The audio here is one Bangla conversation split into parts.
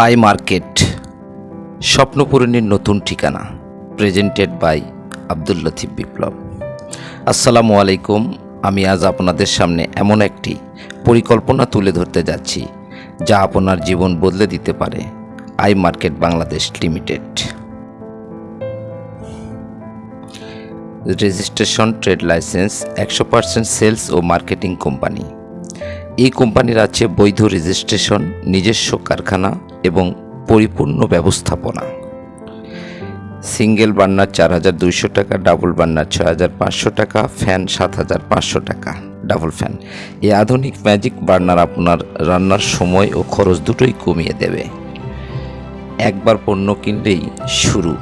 আই মার্কেট, স্বপ্নপূরণের নতুন ঠিকানা প্রেজেন্টেড বাই আব্দুল লতিফ বিপ্লব। আসসালামু আলাইকুম, আমি আজ আপনাদের সামনে এমন একটি পরিকল্পনা তুলে ধরতে যাচ্ছি, যা আপনার জীবন বদলে দিতে পারে, I market Bangladesh limited. Registration, trade licence, একশো পার্সেন্ট সেলস ও মার্কেটিং কোম্পানি। এই কোম্পানির আছে বৈধ রেজিস্ট্রেশন, নিজস্ব কারখানা এবং পরিপূর্ণ ব্যবস্থাপনা। সিঙ্গেল বার্নার চার হাজার দুইশো টাকা, ডাবল বার্নার ছয় হাজার পাঁচশো টাকা, ফ্যান সাত হাজার পাঁচশো টাকা, ডাবল ফ্যান। এই আধুনিক ম্যাজিক বার্নার আপনার রান্নার সময় ও খরচ দুটোই কমিয়ে দেবে। একবার পণ্য কিনলেই শুরু।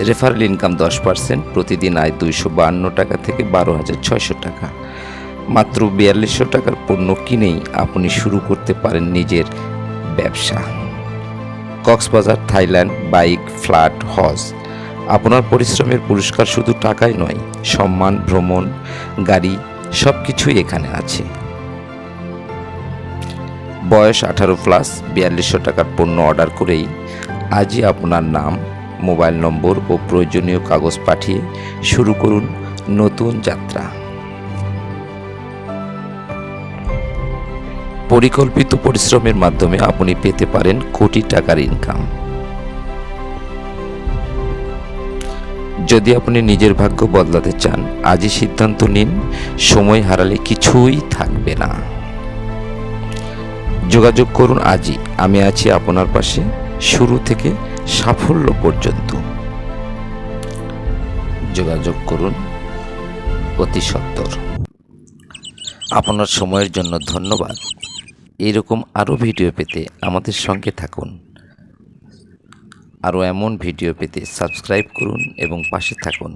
রেফারেল ইনকাম দশ পার্সেন্ট, প্রতিদিন আয় দুইশো বাহান্ন টাকা থেকে বারো হাজার ছয়শো টাকা। মাত্র বিয়াল্লিশশো টাকার পণ্য কিনেই আপনি শুরু করতে পারেন নিজের ব্যবসা। কক্সবাজার, থাইল্যান্ড, বাইক, ফ্ল্যাট, হজ। আপনার পরিশ্রমের পুরস্কার শুধু টাকাই নয়, সম্মান, ভ্রমণ, গাড়ি সব কিছুই এখানে আছে। বয়স আঠারো প্লাস বিয়াল্লিশশো টাকার পণ্য অর্ডার করেই আজই আপনার নাম, মোবাইল নম্বর ও প্রয়োজনীয় কাগজ পাঠিয়ে শুরু করুন নতুন যাত্রা। পরিকল্পিত পরিশ্রমের মাধ্যমে আপনি পেতে পারেন কোটি টাকার ইনকাম যদি আপনি নিজের ভাগ্য বদলাতে চান, আজই সিদ্ধান্ত নিন, সময় হারালে কিছুই থাকবে না। যোগাযোগ করুন আজই। আমি আছি আপনার পাশে। শুরু থেকে সাফল্য পর্যন্ত। যোগাযোগ করুন অতি সত্তর আপনার সময়ের জন্য ধন্যবাদ। এরকম আরও ভিডিও পেতে আমাদের সঙ্গে থাকুন। আরও এমন ভিডিও পেতে সাবস্ক্রাইব করুন এবং পাশে থাকুন।